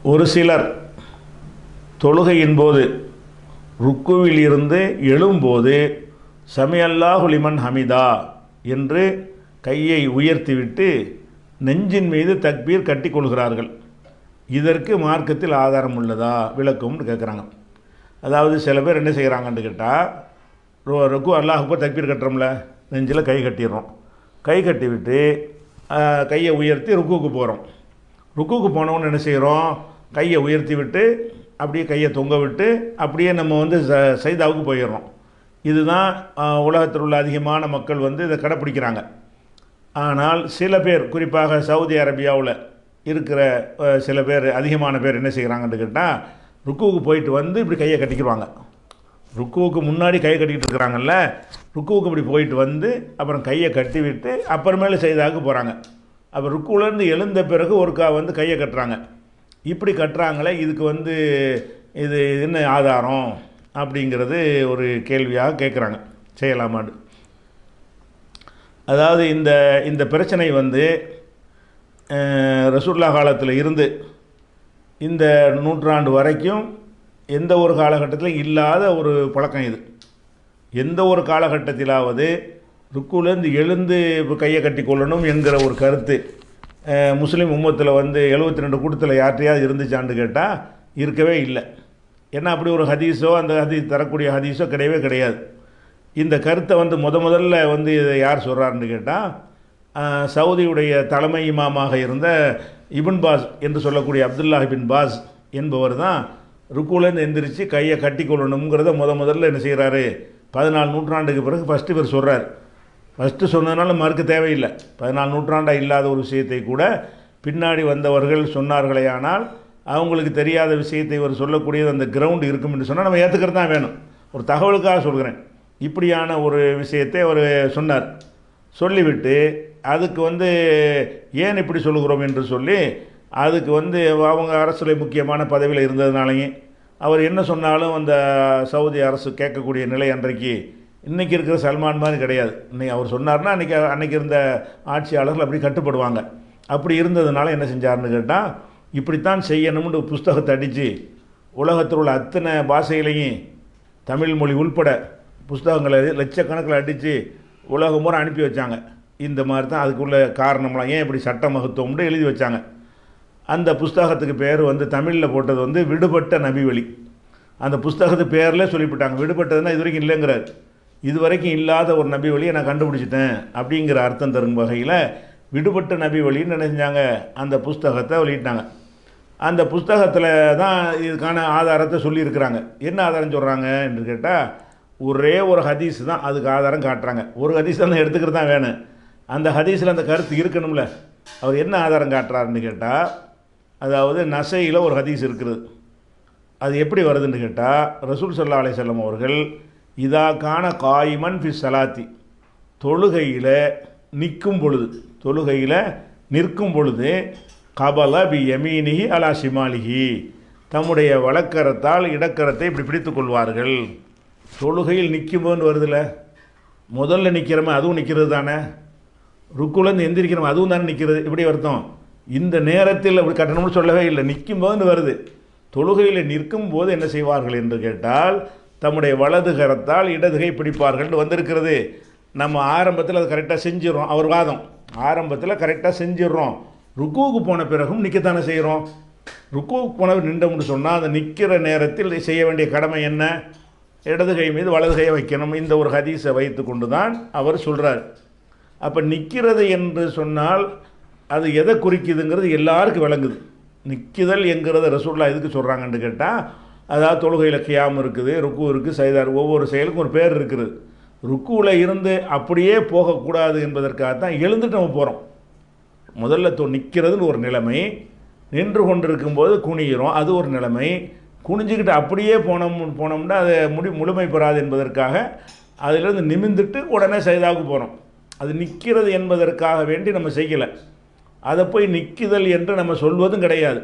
ஒரு சிலர் தொழுகையின் போது ருக்குவில் இருந்து எழும்போது சமியல்லாஹு ஹுலிமன் ஹமிதா என்று கையை உயர்த்திவிட்டு நெஞ்சின் மீது தக்பீர் கட்டிக் கொள்கிறார்கள். இதற்கு மார்க்கத்தில் ஆதாரம் உள்ளதா? விளக்கும்னு கேட்குறாங்க அதாவது சில பேர் என்ன செய்கிறாங்கன்னு கேட்டால் ருக்கு அல்லாஹுக்கு தக்பீர் கட்டுறோம்ல நெஞ்சில் கை கட்டிடுறோம் கை கட்டிவிட்டு கையை உயர்த்தி ருக்குவுக்கு போகிறோம் ருக்குவுக்கு போனவொன்னு என்ன செய்கிறோம் கையை உயர்த்தி விட்டு அப்படியே கையை தொங்க விட்டு அப்படியே நம்ம வந்து ச- சைதாவுக்கு போயிடுறோம். இதுதான் உலகத்தில் உள்ள அதிகமான மக்கள் வந்து இதை கடைப்பிடிக்கிறாங்க. ஆனால் சில பேர் குறிப்பாக சவுதி அரேபியாவில் இருக்கிற சில பேர் அதிகமான பேர் என்ன செய்கிறாங்கன்னு கேட்டால் ருக்குவுக்கு போயிட்டு வந்து இப்படி கையை கட்டிக்கிடுவாங்க ருக்குவுக்கு முன்னாடி கையை கட்டிக்கிட்டு இருக்கிறாங்கல்ல ருக்குவுக்கு இப்படி போயிட்டு வந்து அப்புறம் கையை கட்டி விட்டு அப்புறமேல செய்தாக்கு போகிறாங்க அப்போ ருக்குலேருந்து எழுந்த பிறகு ஒருக்கா வந்து கையை கட்டுறாங்க. இப்படி கட்டுறாங்களே இதுக்கு வந்து இது என்ன ஆதாரம் அப்படிங்கிறது ஒரு கேள்வியாக கேட்குறாங்க. செய்யலாமான்னு அதாவது இந்த இந்த பிரச்சனை வந்து ரசூல்லா காலத்தில் இருந்து இந்த நூற்றாண்டு வரைக்கும் எந்த ஒரு காலகட்டத்திலும் இல்லாத ஒரு பழக்கம் இது. எந்த ஒரு காலகட்டத்திலாவது ருக்குலேருந்து எழுந்து இப்போ கையை கட்டி கொள்ளணும் என்கிற ஒரு கருத்து. முஸ்லீம் உம்மத்தில் வந்து எழுபத்தி ரெண்டு கூட்டத்தில் யார்ட்டையாவது இருந்துச்சான்னு கேட்டால் இருக்கவே இல்லை. ஏன்னா அப்படி ஒரு ஹதீஸோ அந்த ஹதீஸ் தரக்கூடிய ஹதீஸோ கிடையவே கிடையாது. இந்த கருத்தை வந்து முத முதல்ல வந்து இதை யார் சொல்கிறாருன்னு கேட்டால் சவுதியுடைய தலைமை இமாமாக இருந்த இபின் பாஸ் என்று சொல்லக்கூடிய அப்துல்லா இபின் பாஸ் என்பவர் தான் ருக்குலேருந்து எந்திரிச்சு கையை கட்டி கொள்ளணுங்கிறத முத முதல்ல என்ன செய்கிறாரு பதினாலு நூற்றாண்டுக்கு பிறகு ஃபஸ்ட்டு இவர் சொல்கிறார் ஃபஸ்ட்டு சொன்னதுனால மறுக்க தேவையில்லை. பதினாலு நூற்றாண்டாக இல்லாத ஒரு விஷயத்தை கூட பின்னாடி வந்தவர்கள் சொன்னார்களே ஆனால் அவங்களுக்கு தெரியாத விஷயத்தை இவர் சொல்லக்கூடியது அந்த கிரவுண்டு இருக்கும் என்று சொன்னால் நம்ம ஏற்றுக்கிறது தான் வேணும். ஒரு தகவலுக்காக சொல்கிறேன் இப்படியான ஒரு விஷயத்தை அவர் சொன்னார். சொல்லிவிட்டு அதுக்கு வந்து ஏன் இப்படி சொல்லுகிறோம் என்று சொல்லி அதுக்கு வந்து அவங்க அரசுல முக்கியமான பதவியில் இருந்ததுனாலையும் அவர் என்ன சொன்னாலும் அந்த சவுதி அரசு கேட்கக்கூடிய நிலை அன்றைக்கு இன்றைக்கி இருக்கிற சல்மான் மாதிரி கிடையாது. இன்றைக்கி அவர் சொன்னார்னா அன்றைக்கி அன்றைக்கி இருந்த ஆட்சியாளர்கள் அப்படி கட்டுப்படுவாங்க. அப்படி இருந்ததுனால என்ன செஞ்சாருன்னு கேட்டால் இப்படித்தான் செய்யணும்னு புஸ்தகத்தை அடித்து உலகத்தில் உள்ள அத்தனை பாஷையிலையும் தமிழ் மொழி உள்பட புஸ்தகங்களை லட்சக்கணக்கில் அடித்து உலகம் பூரா அனுப்பி வச்சாங்க. இந்த மாதிரி தான் அதுக்குள்ள காரணம்லாம் ஏன் இப்படி சட்ட மகத்துவம்னு எழுதி வச்சாங்க. அந்த புஸ்தகத்துக்கு பேர் வந்து தமிழில் போட்டது வந்து விடுபட்ட நபிவழி அந்த புஸ்தகத்து பேரில் சொல்லிவிட்டாங்க. விடுபட்டதுன்னா இது வரைக்கும் இல்லைங்கிறார். இது வரைக்கும் இல்லாத ஒரு நபி வழியை நான் கண்டுபிடிச்சிட்டேன் அப்படிங்கிற அர்த்தம் தரும் வகையில் விடுபட்ட நபி வழின்னு நினைஞ்சாங்க அந்த புஸ்தகத்தை வெளியிட்டாங்க. அந்த புஸ்தகத்தில் தான் இதுக்கான ஆதாரத்தை சொல்லியிருக்கிறாங்க. என்ன ஆதாரம் சொல்கிறாங்க என்று கேட்டால் ஒரே ஒரு ஹதீஸ் தான் அதுக்கு ஆதாரம் காட்டுறாங்க. ஒரு ஹதீஸ் தான் எடுத்துக்கிறது தான் வேணும். அந்த ஹதீஸில் அந்த கருத்து இருக்கணும்ல. அவர் என்ன ஆதாரம் காட்டுறாருன்னு கேட்டால் அதாவது நசையில் ஒரு ஹதீஸ் இருக்குது. அது எப்படி வருதுன்னு கேட்டால் ரசூல் சல்லா செல்லம் அவர்கள் இதா கான காயிமன் ஃபி சலாத்தி. தொழுகையில் நிற்கும் பொழுது தொழுகையில் நிற்கும் பொழுது கபல பி யமீனிஹி அலா ஷிமாலிஹி. தம்முடைய வழக்கரத்தால் இடக்கரத்தை இப்படி பிடித்து கொள்வார்கள். தொழுகையில் நிற்கும்போது வருதுல்ல முதல்ல நிற்கிறோமே அதுவும் நிற்கிறது தானே? ருக்குலேருந்து எந்திரிக்கிறோம் அதுவும் தானே நிற்கிறது இப்படி வருத்தம்? இந்த நேரத்தில் அப்படி கட்டணம்னு சொல்லவே இல்லை. நிற்கும் போதுன்னு வருது. தொழுகையில் நிற்கும் போது என்ன செய்வார்கள் என்று கேட்டால் தம்முடைய வலது கரத்தால் இடதுகை பிடிப்பார்கள் வந்திருக்கிறது. நம்ம ஆரம்பத்தில் அது கரெக்டாக செஞ்சிடறோம் அவர் வாதம். ஆரம்பத்தில் கரெக்டாக செஞ்சிடறோம் ருக்குவுக்கு போன பிறகும் நிற்கத்தானே செய்கிறோம் ருக்குவுக்கு போனவர் நின்றோம்னு சொன்னால் அந்த நிற்கிற நேரத்தில் செய்ய வேண்டிய கடமை என்ன? இடது கை மீது வலது கையை வைக்கணும். இந்த ஒரு ஹதீஸை வைத்து கொண்டு தான் அவர் சொல்கிறார் அப்போ நிற்கிறது என்று சொன்னால் அது எதை குறிக்குதுங்கிறது எல்லாருக்கும் விளங்குது. நிற்குதல் என்கிறத ரசூல்லா எதுக்கு சொல்கிறாங்கன்னு கேட்டால் அதாவது தொழுகையில் கியாம் இருக்குது ருக்கு இருக்குது சைதார் ஒவ்வொரு செயலுக்கும் ஒரு பேர் இருக்குது. ருக்குவில் இருந்து அப்படியே போகக்கூடாது என்பதற்காக தான் எழுந்துட்டு நம்ம போகிறோம் முதல்ல தொ நிற்கிறதுன்னு ஒரு நிலைமை நின்று கொண்டிருக்கும்போது குனிகிறோம் அது ஒரு நிலைமை. குனிஞ்சுக்கிட்டு அப்படியே போனோம் போனோம்னா அது முடி முழுமை பெறாது என்பதற்காக அதிலிருந்து நிமிந்துட்டு உடனே சைதாவுக்கு போகிறோம் அது நிற்கிறது என்பதற்காக வேண்டி நம்ம செய்யலை. அதை போய் நிற்குதல் என்று நம்ம சொல்வதும் கிடையாது.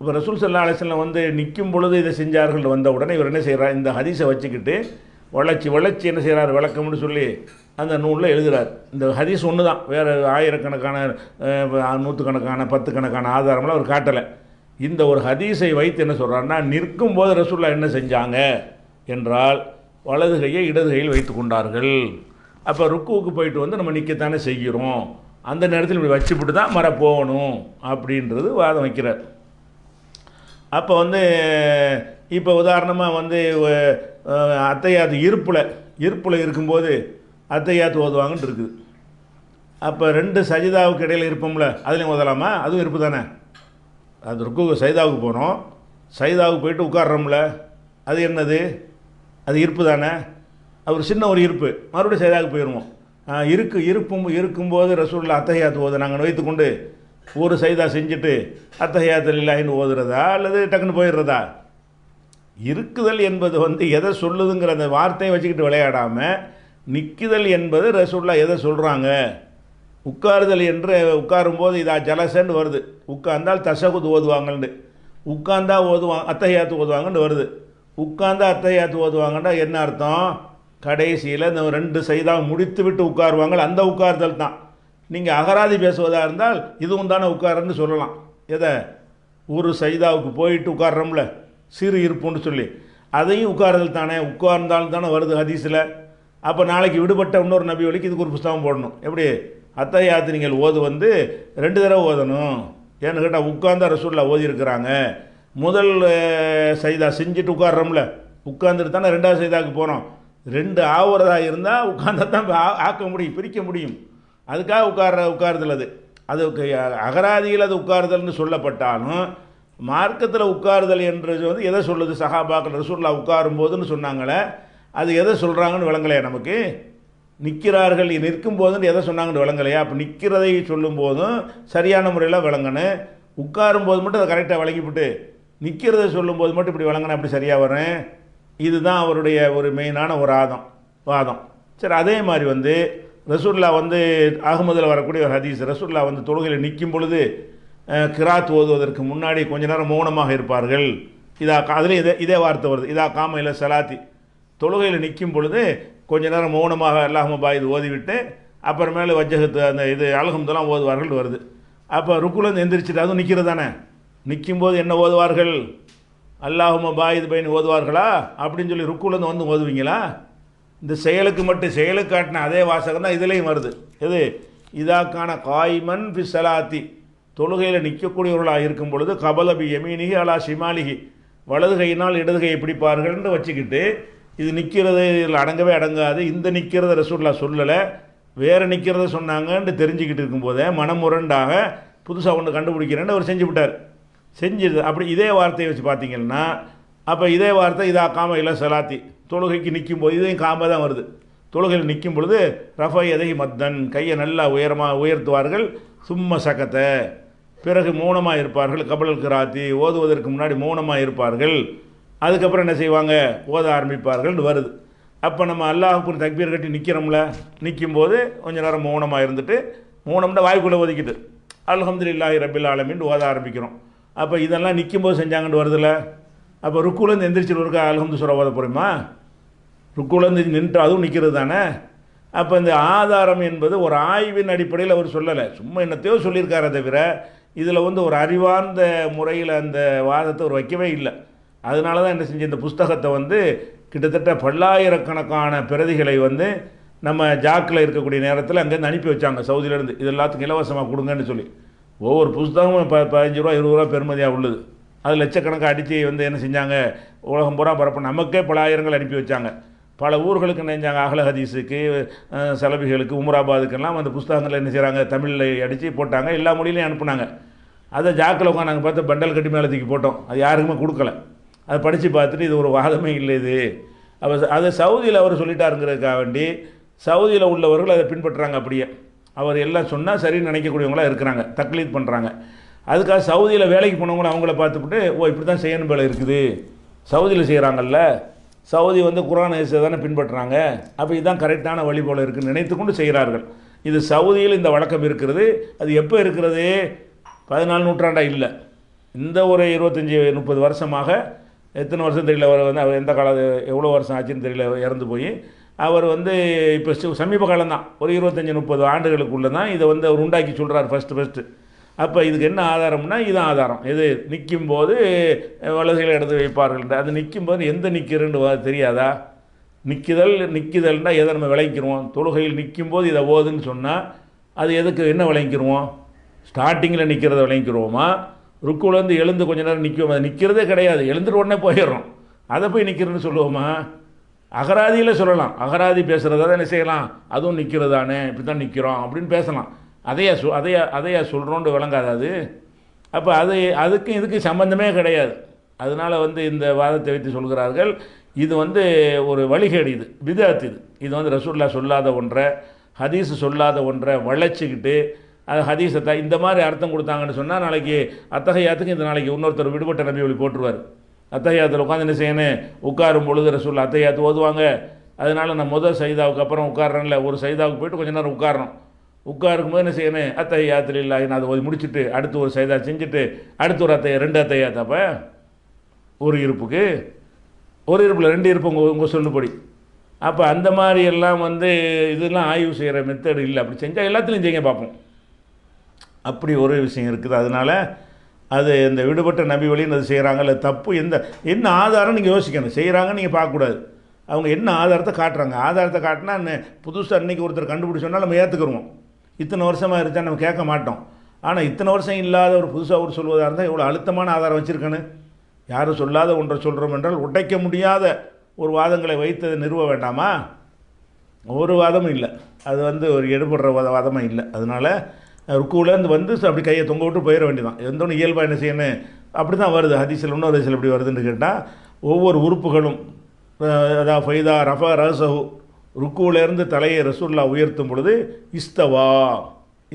இப்போ ரசூல் சல்லா அலிஸ்லாம் வந்து நிற்கும் பொழுது இதை செஞ்சார்கள் வந்த உடனே இவர் என்ன செய்கிறார் இந்த ஹதீஸை வச்சுக்கிட்டு வளர்ச்சி வளர்ச்சி என்ன செய்கிறார் விளக்கம்னு சொல்லி அந்த நூலில் எழுதுகிறார் இந்த ஹதீஸ் ஒன்று தான் வேறு ஆயிரக்கணக்கான நூற்றுக்கணக்கான பத்து கணக்கான ஆதாரம்லாம் அவர் காட்டலை. இந்த ஒரு ஹதீஸை வைத்து என்ன சொல்கிறாருன்னா நிற்கும் போது ரசூல்லா என்ன செஞ்சாங்க என்றால் வலது கையை இடது கையில் வைத்து கொண்டார்கள். அப்போ ருக்குவுக்கு போயிட்டு வந்து நம்ம நிற்கத்தானே செய்கிறோம். அந்த நேரத்தில் இப்படி வச்சுப்பிட்டு தான் மர போகணும் அப்படின்றது வாதம் வைக்கிறார். அப்போ வந்து இப்போ உதாரணமாக வந்து அஹ், அத்தையாத்து இருப்பில் இருப்பில் இருக்கும்போது அத்தையாத்து ஓதுவாங்கன்ட்டு இருக்குது. அப்போ ரெண்டு சஜிதாவுக்கு இடையில் இருப்போம்ல அதுலேயும் ஓதலாமா? அதுவும் இருப்பு தானே. அது ருக்கு சைதாவுக்கு போகிறோம் சைதாவுக்கு போயிட்டு உட்கார்றோம்ல அது என்னது? அது இருப்பு தானே. அவர் சின்ன ஒரு இருப்பு. மறுபடியும் சைதாவுக்கு போயிடுவோம் இருக்கு இருப்பும் இருக்கும்போது ரசூலில் அத்தகையாத்து ஓதுனாங்கன்னு நாங்கள் வைத்துக்கொண்டு ஒரு சைதா செஞ்சுட்டு அத்தகையாத்தில் இல்லாயின்னு ஓதுறதா? அல்லது டக்குன்னு போயிடுறதா? இருக்குதல் என்பது வந்து எதை சொல்லுதுங்கிற அந்த வார்த்தையை வச்சுக்கிட்டு விளையாடாமல் நிற்குதல் என்பது ரசூல்லா எதை சொல்கிறாங்க உட்காருதல் என்று உட்காரும்போது இதா ஜலசன்னு வருது. உட்கார்ந்தால் தசகுது ஓதுவாங்கன்னு உட்கார்ந்தா ஓதுவாங்க அத்தையாத்து ஓதுவாங்கன்னு வருது. உட்கார்ந்தா அத்தகையாத்து ஓதுவாங்கன்னா என்ன அர்த்தம்? கடைசியில் இந்த ரெண்டு சைதா முடித்து விட்டு உட்காருவாங்க. அந்த உட்கார்தல் தான். நீங்கள் அகராதி பேசுவதாக இருந்தால் இதுவும் தானே உட்காருன்னு சொல்லலாம். எதை? ஒரு சைதாவுக்கு போயிட்டு உட்கார்றோம்ல சிறு இருப்புன்னு சொல்லி. அதையும் உட்காருதல் தானே உட்கார்ந்தாலும் தானே வருது ஹதீஸில். அப்போ நாளைக்கு விடுபட்ட இன்னொரு நபி வழிக்கு இதுக்கு ஒரு புஸ்தகம் போடணும். எப்படி? அத்தையாத்து நீங்கள் ஓது வந்து ரெண்டு தடவை ஓதணும். ஏன்னு கேட்டால் உட்கார்ந்தா ரசூல்லா ஓதி இருக்கிறாங்க முதல் சைதா செஞ்சுட்டு உட்கார்றோம்ல உட்கார்ந்துட்டு தானே ரெண்டாவது சைதாவுக்கு போகிறோம் ரெண்டு ஆவுறதாக இருந்தால் உட்கார்ந்தா தான் ஆ- ஆக்க முடியும் பிரிக்க முடியும். அதுக்காக உட்கார உட்காருதல் அது. அது அகராதியில் அது உட்காருதல்னு சொல்லப்பட்டாலும் மார்க்கத்தில் உட்காருதல் என்றது வந்து எதை சொல்லுது? சஹாபாக்கள் ரசூல்லா உட்காரும் போதுன்னு சொன்னாங்களே அது எதை சொல்கிறாங்கன்னு விளங்கலையா நமக்கு? நிற்கிறார்கள் நிற்கும் போதுன்னு எதை சொன்னாங்கன்னு விளங்கலையா? அப்போ நிற்கிறதை சொல்லும் போதும் சரியான முறையில் விளங்கணும். உட்காரும் போது மட்டும் அதை கரெக்டாக விளங்கிவிட்டு நிற்கிறத சொல்லும் போது மட்டும் இப்படி விளங்கணும் அப்படி சரியாக வரும்? இதுதான் அவருடைய ஒரு மெயினான ஒரு ஆதம் வாதம். சரி அதே மாதிரி வந்து ரசூல்லா வந்து அகமதில் வரக்கூடிய ஒரு ஹதீஸ். ரசூல்லா வந்து தொழுகையில் நிற்கும் பொழுது கிராத் ஓதுவதற்கு முன்னாடி கொஞ்ச நேரம் மௌனமாக இருப்பார்கள். இதா அதுலேயும் இதே இதே வார்த்தை வருது. இதா காமையில் சலாத்தி. தொழுகையில் நிற்கும் பொழுது கொஞ்ச நேரம் மௌனமாக அல்லாஹமபா இது ஓதிவிட்டு அப்புறமேல வஜ்ஜகத்து அந்த இது அல்ஹம்துலாம் ஓதுவார்கள் வருது. அப்போ ருக்குலேருந்து எந்திரிச்சிட்டு அதுவும் நிற்கிறது தானே? நிற்கும்போது என்ன ஓதுவார்கள்? அல்லாஹும பாயிது பையன் ஓதுவார்களா? அப்படின்னு சொல்லி ருக்குலேருந்து வந்து ஓதுவீங்களா? இந்த செயலுக்கு மட்டும் செயலுக்கு காட்டின அதே வாசகம் தான் இதுலேயும் வருது. எது? இதாக்கான காய்மன் பி சலாத்தி. தொழுகையில் நிற்கக்கூடியவர்களாக இருக்கும் பொழுது கபலபி எமீனிகி அலா ஷிமாலிகி வலது கையினால் இடது கையை பிடிப்பார்கள்னு வச்சுக்கிட்டு இது நிற்கிறது இதில் அடங்கவே அடங்காது. இந்த நிற்கிறத ரசூல்லா சொல்லலை. வேறு நிற்கிறத சொன்னாங்கன்ட்டு தெரிஞ்சுக்கிட்டு இருக்கும்போதே மனமுரண்டாக புதுசாக ஒன்று கண்டுபிடிக்கிறேன்னு அவர் செஞ்சு விட்டார். செஞ்சிருது அப்படி இதே வார்த்தையை வச்சு பார்த்தீங்கன்னா அப்போ இதே வார்த்தை இதாக்காமல் இல்லை சலாத்தி. தொழுகைக்கு நிற்கும் போது இதையும் காம தான் வருது. தொழுகையில் நிற்கும் பொழுது ரஃபை எதை மத்தன்? கையை நல்லா உயரமாக உயர்த்துவார்கள். சும்ம சக்கத்தை பிறகு மௌனமாக இருப்பார்கள். கபலல் கிராத்தி ஓதுவதற்கு முன்னாடி மௌனமாக இருப்பார்கள். அதுக்கப்புறம் என்ன செய்வாங்க? ஓத ஆரம்பிப்பார்கள்னு வருது. அப்போ நம்ம அல்லாஹுக்கு தக்பீர் கட்டி நிற்கிறோம்ல நிற்கும்போது கொஞ்ச நேரம் மௌனமாக இருந்துட்டு மௌனம்னா வாய்க்குள்ளே ஒதுக்கிட்டு அல்ஹம்துலில்லாஹி ரபில் ஆலமின்னு ஓத ஆரம்பிக்கிறோம். அப்போ இதெல்லாம் நிற்கும்போது செஞ்சாங்கன்னு வருதுல்ல அப்போ ருக்குலேருந்து எந்திரிச்சு இருக்கா அல்ஹம்து சுர ஓத போகிறோமா ருக்குலேருந்து நின்று அதுவும் நிற்கிறது தானே? அப்போ இந்த ஆதாரம் என்பது ஒரு ஆய்வின் அடிப்படையில் அவர் சொல்லலை. சும்மா என்னத்தையோ சொல்லியிருக்காரே தவிர இதில் வந்து ஒரு அறிவார்ந்த முறையில் அந்த வாதத்தை ஒரு வைக்கவே இல்லை. அதனால தான் என்ன செஞ்ச இந்த புஸ்தகத்தை வந்து கிட்டத்தட்ட பல்லாயிரக்கணக்கான பிரதிகளை வந்து நம்ம ஜாக்கில் இருக்கக்கூடிய நேரத்தில் அங்கேருந்து அனுப்பி வச்சாங்க சவுதியிலேருந்து. இது எல்லாத்துக்கும் இலவசமாக கொடுங்கன்னு சொல்லி. ஒவ்வொரு புஸ்தகமும் ப பதினஞ்சு ரூபா இருபது ரூபா பெருமதியாக உள்ளது. அது லட்சக்கணக்காக அடித்து வந்து என்ன செஞ்சாங்க? உலகம் பூரா பரப்ப. நமக்கே பல ஆயிரங்கள் அனுப்பி வச்சாங்க. பல ஊர்களுக்கு நெஞ்சாங்க அகல ஹதீஸுக்கு அஹ், சலபிகளுக்கு உமராபாதுக்கெல்லாம் அந்த புஸ்தகங்களை என்ன செய்கிறாங்க தமிழில் அடித்து போட்டாங்க எல்லா மொழியிலையும் அனுப்புனாங்க. அதை ஜாக்கில் உட்காந்து நாங்கள் பார்த்து பண்டல் கட்டி மேலே தூக்கி போட்டோம். அது யாருக்குமே கொடுக்கல. அதை படித்து பார்த்துட்டு இது ஒரு வாதமே இல்லை இது. அவர் அதை சவுதியில் அவர் சொல்லிட்டாருங்கிறதுக்காக வேண்டி சவுதியில் உள்ளவர்கள் அதை பின்பற்றுறாங்க அப்படியே. அவர் எல்லாம் சொன்னால் சரின்னு நினைக்கக்கூடியவங்களாக இருக்கிறாங்க தக்லீத் பண்ணுறாங்க அதுக்காக சவுதியில் வேலைக்கு போனவங்களும் அவங்கள பார்த்துப்புட்டு ஓ இப்படி தான் செய்யணும் போல இருக்குது. சவுதியில் செய்கிறாங்கல்ல சவுதி வந்து குரான் ஹதீஸை தானே பின்பற்றுறாங்க? அப்போ இதுதான் கரெக்டான வழி போல இருக்குன்னு நினைத்து கொண்டு செய்கிறார்கள். இது சவுதியில் இந்த வழக்கம் இருக்கிறது. அது எப்போ இருக்கிறது? பதினாலு நூற்றாண்டாக இல்லை. இந்த ஒரு இருபத்தஞ்சி முப்பது வருஷமாக எத்தனை வருஷம் தெரியல அவர் வந்து அவர் எந்த கால எவ்வளோ வருஷம் ஆச்சுன்னு தெரியல இறந்து போய். அவர் வந்து இப்போ சமீப காலம் தான் ஒரு இருபத்தஞ்சி முப்பது ஆண்டுகளுக்குள்ளே தான் இதை வந்து அவர் உண்டாக்கி சொல்கிறார் ஃபஸ்ட்டு ஃபஸ்ட்டு அப்போ இதுக்கு என்ன ஆதாரம்னா இது ஆதாரம். இது நிற்கும் போது வலதுகளை எடுத்து வைப்பார்கள் அது நிற்கும் போது எந்த நிற்கிறன்னு தெரியாதா? நிற்குதல் நிற்குதல்னா எதை நம்ம விளைக்கிறோம்? தொழுகையில் நிற்கும் போது இதை ஓதுன்னு சொன்னால் அது எதுக்கு என்ன விளைக்கிறோம்? ஸ்டார்டிங்கில் நிற்கிறத விளைக்கிறோமா? ருக்குலேருந்து எழுந்து கொஞ்ச நேரம் நிற்கும் அது நிற்கிறதே கிடையாது. எழுந்துட்டு உடனே போயிடுறோம். அதை போய் நிற்கிறேன்னு சொல்லுவோமா? அகராதியில் சொல்லலாம். அகராதி பேசுகிறதா தான் என்ன செய்யலாம். அதுவும் நிற்கிறதானே இப்படி தான் நிற்கிறோம் அப்படின்னு பேசலாம். அதையா சொ அதையா அதையா சொல்கிறோன்ட்டு விளங்காது அது. அப்போ அது அதுக்கும் இதுக்கு சம்மந்தமே கிடையாது. அதனால் வந்து இந்த வாதத்தை வைத்து சொல்கிறார்கள் இது வந்து ஒரு வழிகேடு இது விதாத் இது. இது வந்து ரசூல்லா சொல்லாத ஒன்றை ஹதீஸ் சொல்லாத ஒன்றை வளைச்சிக்கிட்டு அது ஹதீஸை த இந்த மாதிரி அர்த்தம் கொடுத்தாங்கன்னு சொன்னால் நாளைக்கு அத்தகையாத்துக்கு இந்த நாளைக்கு இன்னொருத்தர் விடுபட்ட நம்பி ஒளி போட்டுருவார் அத்தகையாத்தில் உட்காந்து என்ன செய்யணும் உட்காரும் பொழுது ரசூல்லா அத்தகையாத்து ஓதுவாங்க. அதனால் நான் முதல் சைதாவுக்கு அப்புறம் உட்காடுறேன்ல ஒரு சைதாவுக்கு போயிட்டு கொஞ்ச நேரம் உட்காரணும். உட்காருக்கும் போது என்ன செய்யணும்? அத்தையாத்தில் இல்லை. நான் அதை ஓதி முடிச்சுட்டு அடுத்து ஒரு சைதா செஞ்சுட்டு அடுத்து ஒரு அத்தையா ரெண்டு அத்தையாத்த அப்போ ஒரு இருப்புக்கு. ஒரு இருப்பில் ரெண்டு இருப்பு உங்கள் உங்கள் சொல்லுபடி. அப்போ அந்த மாதிரி எல்லாம் வந்து இதெல்லாம் ஆய்வு செய்கிற மெத்தடு இல்லை. அப்படி செஞ்சால் எல்லாத்துலேயும் செய்ய பார்ப்போம். அப்படி ஒரு விஷயம் இருக்குது. அதனால் அது இந்த விடுபட்ட நபி வழின்னு அது செய்கிறாங்க இல்லை தப்பு எந்த என்ன ஆதாரம் நீங்கள் யோசிக்கணும். செய்கிறாங்கன்னு நீங்கள் பார்க்கக்கூடாது. அவங்க என்ன ஆதாரத்தை காட்டுறாங்க? ஆதாரத்தை காட்டினா புதுசாக அன்றைக்கி ஒருத்தர் கண்டுபிடிச்சோன்னா நம்ம ஏற்றுக்குருவோம் இத்தனை வருஷமாக இருந்தால் நம்ம கேட்க மாட்டோம். ஆனால் இத்தனை வருஷம் இல்லாத ஒரு புதுசாக ஒரு சொல்வதாக இருந்தால் எவ்வளோ அழுத்தமான ஆதாரம் வச்சுருக்கேன்னு. யாரும் சொல்லாத ஒன்றை சொல்கிறோம் என்றால் உடைக்க முடியாத ஒரு வாதங்களை வைத்ததை நிறுவ வேண்டாமா? ஒரு வாதமும் இல்லை. அது வந்து ஒரு எடுபடுற வாத வாதமும் இல்லை. அதனால் ருக்குவிலேருந்து வந்து அப்படி கையை தொங்க விட்டு போயிட வேண்டியதான் எந்த ஒன்று இயல்பாக என்ன செய்யணும் அப்படி தான் வருது. ஹதீஸில் இன்னொரு ஹதீஸில் இப்படி வருதுன்னு கேட்டால் ஒவ்வொரு உறுப்புகளும் அதாவது ஃபைதா ரஃபா ரசஹு ருக்குவிலேருந்து தலையை ரசூல்லா உயர்த்தும் பொழுது இஸ்தவா.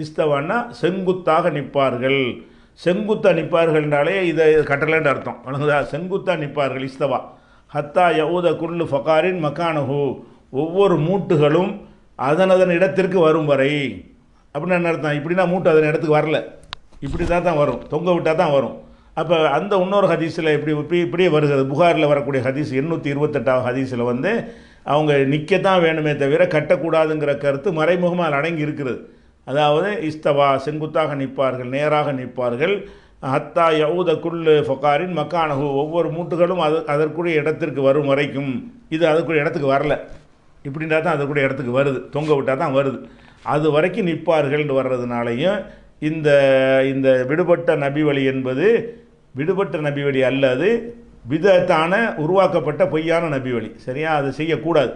இஸ்தவான்னா செங்குத்தாக நிற்பார்கள். செங்குத்தா நிற்பார்கள் என்றாலே இதை கட்டலைன்ற அர்த்தம். வணங்குதா செங்குத்தா நிற்பார்கள் இஸ்தவா. ஹத்தா யவுத குல்லு ஃபகாரின் மக்கானஹு ஒவ்வொரு மூட்டுகளும் அதன் அதன் இடத்திற்கு வரும் வரை. அப்படின்னு என்ன அர்த்தம்? இப்படின்னா மூட்டு அதன் இடத்துக்கு வரல. இப்படி தான் தான் வரும். தொங்க விட்டால் தான் வரும். அப்போ அந்த இன்னொரு ஹதீஸில் இப்படி இப்படி இப்படியே வருகிறது. புகாரில் வரக்கூடிய ஹதீஸ் எண்ணூற்றி இருபத்தெட்டாவது ஹதீஸில் வந்து அவங்க நிற்கத்தான் வேணுமே தவிர கட்டக்கூடாதுங்கிற கருத்து மறைமுகமாக அடங்கி இருக்கிறது அதாவது இஸ்தவா செங்குத்தாக நிற்பார்கள் நேராக நிற்பார்கள். ஹத்தா யவுத குல்லு ஃபொக்காரின் மக்கானகு ஒவ்வொரு மூட்டுகளும் அது அதற்குரிய இடத்திற்கு வரும் வரைக்கும். இது அதற்குரிய இடத்துக்கு வரல. இப்படின்றா தான் அதற்குரிய இடத்துக்கு வருது. தொங்க விட்டால் தான் வருது. அது வரைக்கும் நிற்பார்கள்னு வர்றதுனாலையும் இந்த இந்த விடுபட்ட நபி வழி என்பது விடுபட்ட நபி வழி அல்லது விதத்தான உருவாக்கப்பட்ட பொய்யான நபி வழி சரியா? அது செய்யக்கூடாது.